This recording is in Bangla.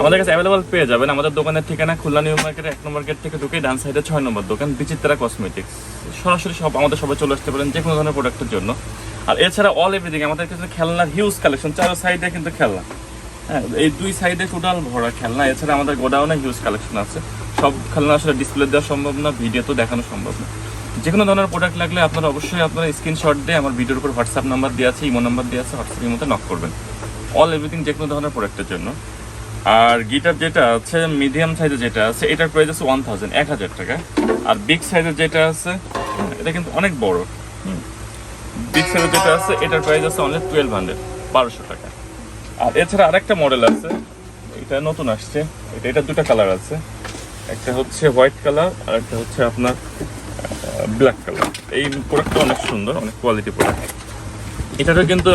আমাদের কাছে অ্যাভেলেবল পেয়ে যাবেন। আমাদের দোকানের ঠিকানা খুলনা নিউ মার্কেটের এক নম্বর গেট থেকে ঢুকে ডান সাইডে ছয় নম্বর দোকান, বিচিত্রা কসমেটিক্স সরাসরি সব আমাদের সবাই চলে আসতে পারেন যে কোনো ধরনের প্রোডাক্টের জন্য। আর এছাড়া অল এভরিথিং আমাদের কাছে খেলনার হিউজ কালেকশন চারো সাইডে কিন্তু খেলনা। হ্যাঁ এই দুই সাইডে টোটাল ভরা খেলনা। এছাড়া আমাদের গোডাউনে হিউজ কালেকশন আছে। সব খেলনা আসলে ডিসপ্লে দেওয়া সম্ভব না ভিডিও তো দেখানো সম্ভব না। যে কোনো ধরনের প্রোডাক্ট লাগলে আপনারা অবশ্যই আপনারা স্ক্রিনশট দিয়ে আমার ভিডিওর উপর হোয়াটসঅ্যাপ নাম্বার দেওয়া আছে ইমো নাম্বার দেওয়া আছে হোয়াটসঅ্যাপের মধ্যে নক করবেন। অল এভরিথিং যে কোনো ধরনের প্রোডাক্টের জন্য। আর গিটার যেটা আছে মিডিয়াম সাইজের যেটা আছে, এটার প্রাইস আছে ওয়ান থাউজেন্ড এক হাজার টাকা। আর বিগ সাইজের যেটা আছে, এটা কিন্তু অনেক বড়। বিগ সাইজের যেটা আছে, এটার প্রাইস আছে অনলি টুয়েলভ হান্ড্রেড বারোশো টাকা। আর এছাড়া আরেকটা মডেল আছে, এটা নতুন আসছে, এটা এটা দুটো কালার আছে। একটা হচ্ছে হোয়াইট কালার আর একটা হচ্ছে আপনার ব্ল্যাক কালার এই প্রোডাক্টটা অনেক সুন্দর, অনেক কোয়ালিটি প্রোডাক্ট এটারও কিন্তু